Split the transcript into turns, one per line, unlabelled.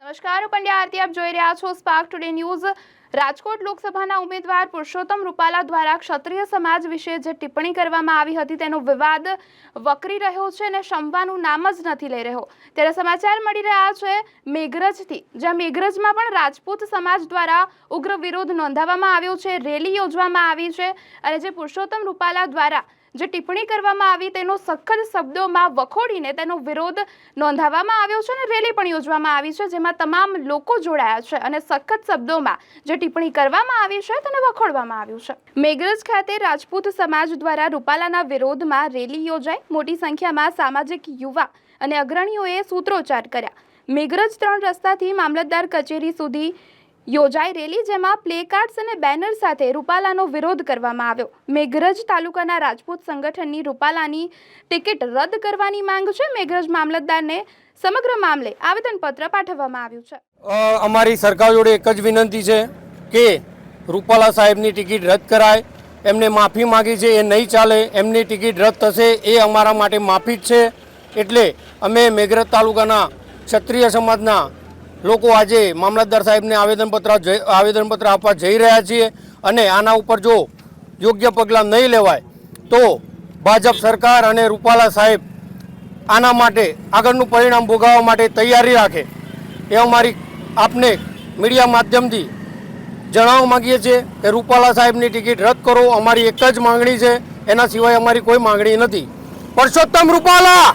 નમસ્કાર પંડ્યા આરતી આપ જોઈ રહ્યા છો સ્પાર્ક ટુડે ન્યૂઝ રાજકોટ લોકસભાના ઉમેદવાર પુરુષોત્તમ રૂપાલા દ્વારા ક્ષત્રિય સમાજ વિશે જે ટિપ્પણી કરવામાં આવી હતી તેનો વિવાદ વકરી રહ્યો છે અને શમવાનું નામ જ નથી લઈ રહ્યો. ત્યારે સમાચાર મળી રહ્યા છે મેઘરજથી, જ્યાં મેઘરજમાં પણ રાજપૂત સમાજ દ્વારા ઉગ્ર વિરોધ નોંધાવવામાં આવ્યો છે, રેલી યોજવામાં આવી છે અને જે પુરુષોત્તમ રૂપાલા દ્વારા જે ટિપ્પણી કરવામાં આવી તેનો સખત શબ્દોમાં વખોડીને તેનો વિરોધ નોંધાવવામાં આવ્યો છે અને રેલી પણ યોજવામાં આવી છે, જેમાં તમામ લોકો જોડાયા છે અને સખત શબ્દોમાં જે ટિપ્પણી કરવામાં આવી છે તેને વખોડવામાં આવ્યું છે. મેઘરજ ખાતે રાજપૂત સમાજ દ્વારા રૂપાલાના વિરોધમાં રેલી યોજાઈ. મોટી સંખ્યામાં સામાજિક યુવા અને અગ્રણીઓએ સૂત્રોચ્ચાર કર્યા. મેઘરજ ત્રણ રસ્તાથી મામલતદાર કચેરી સુધી યોજાઈ રેલી જેમાં પ્લેકાર્ડ્સ અને બેનર સાથે રૂપાલાનો વિરોધ કરવામાં આવ્યો. મેઘરજ તાલુકાના રાજપૂત સંગઠનની રૂપાલાની ટિકિટ રદ કરવાની માંગ છે. મેઘરજ મામલતદારને સમગ્ર મામલે આવેદનપત્ર પાઠવવામાં આવ્યું છે.
અમારી સરકાર જોડે એક જ વિનંતી છે. કે રૂપાલા સાહેબની ટિકિટ રદ કરાય, એમને માફી માગી છે, એ નહીં ચાલે, એમની ટિકિટ રદ થશે, એ અમારા માટે માફી જ છે. એટલે અમે મેઘરજ તાલુકાના ક્ષત્રિય સમાજના લોકો આજે મામલતદાર સાહેબને આવેદનપત્ર આવેદનપત્ર આપવા જઈ રહ્યા છીએ અને આના ઉપર જો યોગ્ય પગલાં નહીં લેવાય, તો ભાજપ સરકાર અને રૂપાલા સાહેબ આના માટે આગળનું પરિણામ ભોગાવવા માટે તૈયારી રાખે. એ અમારી આપને મીડિયા માધ્યમથી જણાવવા માંગીએ છીએ કે રૂપાલા સાહેબની ટિકિટ રદ કરો. અમારી એક જ માંગણી છે. એના સિવાય અમારી કોઈ માંગણી નથી. પરસોત્તમ રૂપાલા!